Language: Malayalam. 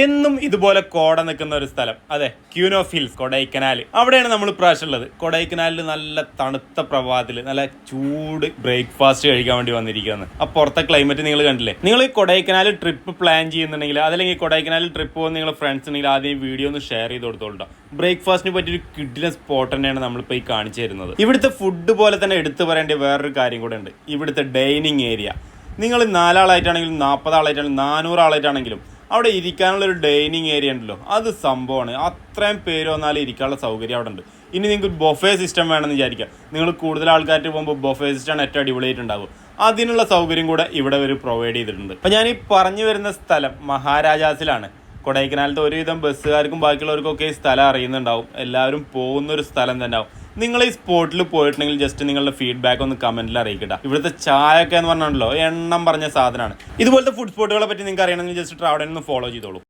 എന്നും ഇതുപോലെ കോട നിൽക്കുന്ന ഒരു സ്ഥലം. അതെ ക്യൂനോ ഹിൽസ് കൊടൈക്കനാൽ. അവിടെയാണ് നമ്മൾ ഇപ്രാവശ്യം ഉള്ളത്. കൊടൈക്കനാലിൽ നല്ല തണുത്ത പ്രഭാതത്തിൽ നല്ല ചൂട് ബ്രേക്ക്ഫാസ്റ്റ് കഴിക്കാൻ വേണ്ടി വന്നിരിക്കുകയാണ്. ആ പുറത്തെ ക്ലൈമറ്റ് നിങ്ങൾ കണ്ടില്ലേ? നിങ്ങൾ കൊടൈക്കനാൽ ട്രിപ്പ് പ്ലാൻ ചെയ്യുന്നുണ്ടെങ്കിൽ അതല്ലെങ്കിൽ കൊടൈക്കനാൽ ട്രിപ്പ് പോകുന്ന നിങ്ങൾ ഫ്രണ്ട്സ് ഉണ്ടെങ്കിൽ ആദ്യം വീഡിയോ ഒന്ന് ഷെയർ ചെയ്ത് കൊടുത്തോളൂ ബ്രേക്ക്ഫാസ്റ്റിന് പറ്റിയൊരു കിഡിലെ സ്പോട്ട് തന്നെയാണ് നമ്മളിപ്പോൾ ഈ കാണിച്ചു തരുന്നത്. ഇവിടുത്തെ ഫുഡ് പോലെ തന്നെ എടുത്തു പറയേണ്ട വേറൊരു കാര്യം കൂടെ ഉണ്ട്. ഇവിടുത്തെ ഡൈനിങ് ഏരിയ നിങ്ങൾ നാലാളായിട്ടാണെങ്കിലും നാൽപ്പതാളായിട്ടാണെങ്കിലും നാനൂറാളായിട്ടാണെങ്കിലും അവിടെ ഇരിക്കാനുള്ള ഒരു ഡൈനിങ് ഏരിയ ഉണ്ടല്ലോ. അത് സംഭവമാണ്. അത്രയും പേര് വന്നാൽ ഇരിക്കാനുള്ള സൗകര്യം അവിടെ ഉണ്ട്. ഇനി നിങ്ങൾക്ക് ബൊഫേ സിസ്റ്റം വേണമെന്ന് വിചാരിക്കുക നിങ്ങൾ കൂടുതൽ ആൾക്കാർക്ക് പോകുമ്പോൾ ബൊഫേ സിസ്റ്റം ഏറ്റവും അടിപൊളിയായിട്ടുണ്ടാകും അതിനുള്ള സൗകര്യം കൂടെ ഇവിടെ ഒരു പ്രൊവൈഡ് ചെയ്തിട്ടുണ്ട്. അപ്പം ഞാൻ ഈ പറഞ്ഞു വരുന്ന സ്ഥലം മഹാരാജാസിലാണ്. കൊടൈക്കനാലത്തെ ഒരുവിധം ബസ്സുകാർക്കും ബാക്കിയുള്ളവർക്കൊക്കെ ഈ സ്ഥലം അറിയുന്നുണ്ടാവും. എല്ലാവരും പോകുന്ന ഒരു സ്ഥലം തന്നെ ആവും. നിങ്ങൾ ഈ സ്പോട്ടിൽ പോയിട്ടുണ്ടെങ്കിൽ ജസ്റ്റ് നിങ്ങളുടെ ഫീഡ്ബാക്ക് ഒന്ന് കമന്റിൽ അറിയിക്കട്ടെ. ഇവിടുത്തെ ചായ ഒക്കെ എന്ന് പറഞ്ഞാണല്ലോ എണ്ണം പറഞ്ഞ സാധനമാണ് ഇതുപോലത്തെ ഫുഡ് സ്പോട്ടുകളെ പറ്റി നിങ്ങൾക്ക് അറിയണമെങ്കിൽ ജസ്റ്റ് ട്രാവൽ ഒന്ന് ഫോളോ ചെയ്തോളൂ.